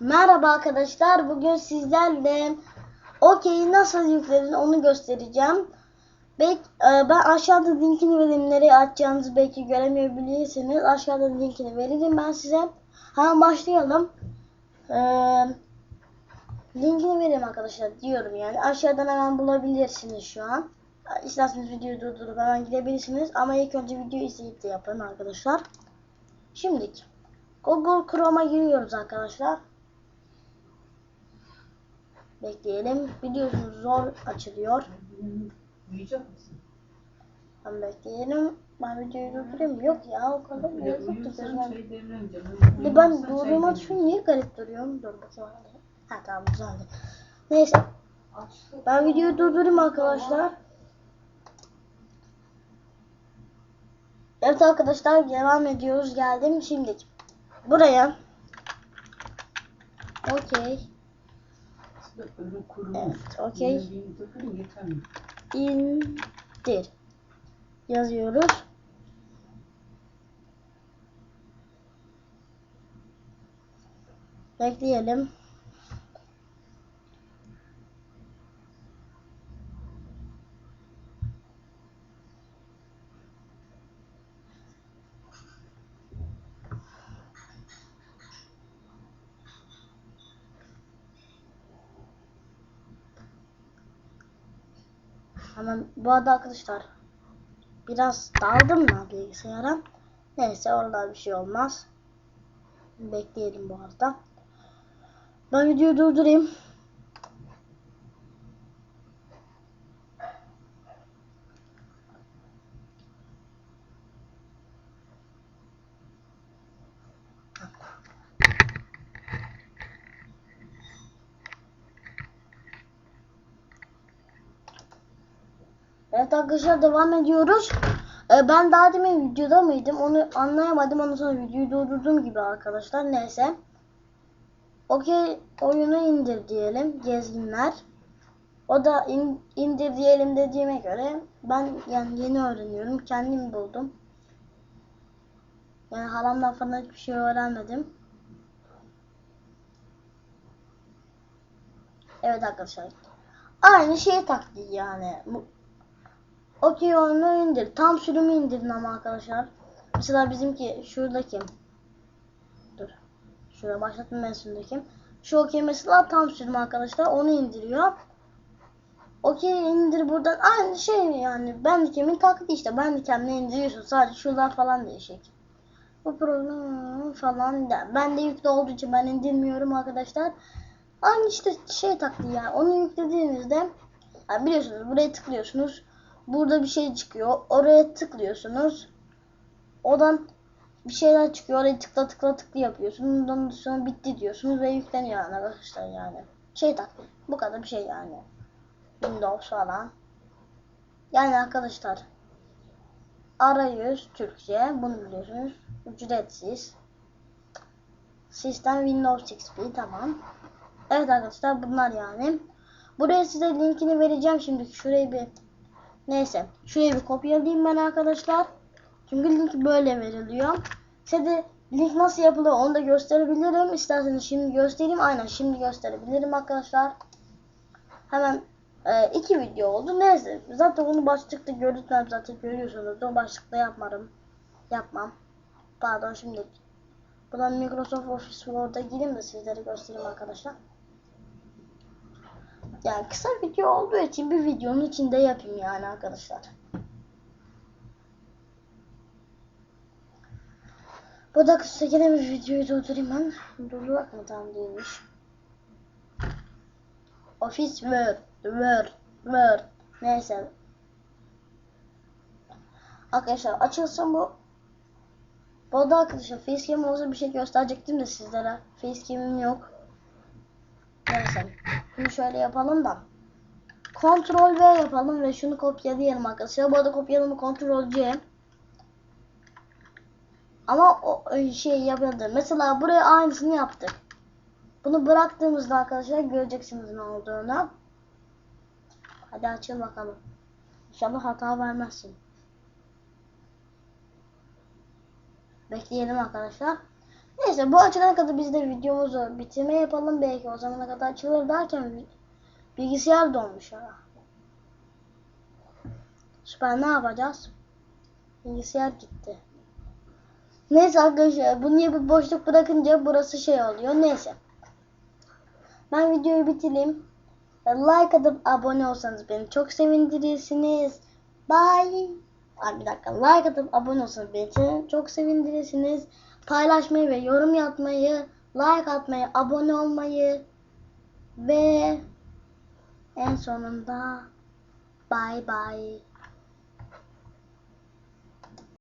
Merhaba arkadaşlar. Bugün sizlerle OK'yi nasıl yükledin onu göstereceğim. Bek, e, ben aşağıda linkini veririm. Nereye atacağınızı belki göremeyebilirsiniz. Aşağıda linkini veririm ben size. Hemen başlayalım. Ee, linkini vereyim arkadaşlar diyorum yani. Aşağıdan hemen bulabilirsiniz şu an. İsterseniz videoyu durdurup hemen gidebilirsiniz. Ama ilk önce videoyu izleyip de yapın arkadaşlar. Şimdi Google Chrome'a giriyoruz arkadaşlar. Bekleyelim. Biliyorsunuz zor açılıyor. Uyuyacak mısın? Ben bekleyelim. Ben videoyu durdurayım. Yok ya o kadar Ya yok. uyursan Ben, demleneceğim. Bir de ben durduğuma düşün niye garip duruyorum? Dur bakayım. Ha tamam güzeldi. Neyse. Ben videoyu durdurayım arkadaşlar. Evet arkadaşlar devam ediyoruz. Geldim şimdi. Buraya. Okey. Evet, okey. İndir yazıyoruz. Bekleyelim. Hemen bu arada arkadaşlar biraz daldım mı bilgisayara? Neyse orada bir şey olmaz. Bekleyelim bu arada. Ben videoyu durdurayım. Evet arkadaşlar devam ediyoruz. Ee, ben daha demin videoda mıydım onu anlayamadım. Ondan sonra videoyu durdurduğum gibi arkadaşlar. Neyse. Okey oyunu indir diyelim. Gezginler. O da in, indir diyelim dediğime göre ben yani yeni öğreniyorum. Kendim buldum. Yani halamdan falan hiçbir şey öğrenmedim. Evet arkadaşlar. Aynı şey taktiği yani. Okey oyunu indir. Tam sürümü indirin ama arkadaşlar. Mesela bizimki şuradaki. Dur. Şuraya başlatma menüsündeki. Şu okey mesela tam sürüm arkadaşlar. Onu indiriyor. Okey indir buradan. Aynı şey yani. Bandicam'in taklidi işte. Bandicam'le indiriyorsun. Sadece şuralar falan değişik. Bu program falan da. Ben de yüklü olduğu için ben indirmiyorum arkadaşlar. Aynı işte şey taklidi yani. Onu yüklediğinizde yani biliyorsunuz buraya tıklıyorsunuz. Burada bir şey çıkıyor. Oraya tıklıyorsunuz. Oradan bir şeyler çıkıyor. Oraya tıkla tıkla tıkla yapıyorsunuz. Ondan sonra bitti diyorsunuz ve yükleniyor arkadaşlar yani. Şey taklidi. Bu kadar bir şey yani. Windows falan. Yani arkadaşlar arayüz Türkçe bunu biliyorsunuz. Ücretsiz. Sistem Windows XP tamam. Evet arkadaşlar bunlar yani. Buraya size linkini vereceğim şimdi. Şurayı bir Neyse. Şurayı bir kopyalayayım ben arkadaşlar. Çünkü link böyle veriliyor. Size link nasıl yapılıyor onu da gösterebilirim. İsterseniz şimdi göstereyim. Aynen şimdi gösterebilirim arkadaşlar. Hemen e, iki video oldu. Neyse. Zaten onu başlıkta görüntüler zaten görüyorsunuz. O başlıkta yapmadım. Yapmam. Pardon şimdi. Buradan Microsoft Office Word'a gireyim de sizlere göstereyim arkadaşlar. Yani kısa video olduğu için bir videonun içinde yapayım yani arkadaşlar. Bu da kısa gene bir videoyu durdurayım ben. Durdurak mı tam değilmiş. Office Word, Word, Word. Neyse. Arkadaşlar açılsın bu. Bu arada arkadaşlar facecam olsa bir şey gösterecektim de sizlere. Facecam'im yok. Neyse. Bunu şöyle yapalım da. Ctrl V yapalım ve şunu kopyalayalım arkadaşlar. Bu arada kopyalama Ctrl C. Ama o şey yapıldı. Mesela buraya aynısını yaptık. Bunu bıraktığımızda arkadaşlar göreceksiniz ne olduğunu. Hadi açıl bakalım. İnşallah hata vermezsin. Bekleyelim arkadaşlar. Neyse bu açılana kadar biz de videomuzu bitirme yapalım. Belki o zamana kadar açılır derken bi- bilgisayar donmuş ha. Süper ne yapacağız? Bilgisayar gitti. Neyse arkadaşlar bunu yapıp boşluk bırakınca burası şey oluyor. Neyse. Ben videoyu bitireyim. Like atıp abone olsanız beni çok sevindirirsiniz. Bye. Ay bir dakika. Like atıp abone olsanız beni çok sevindirirsiniz. Paylaşmayı ve yorum yapmayı, like atmayı, abone olmayı ve en sonunda bye bye.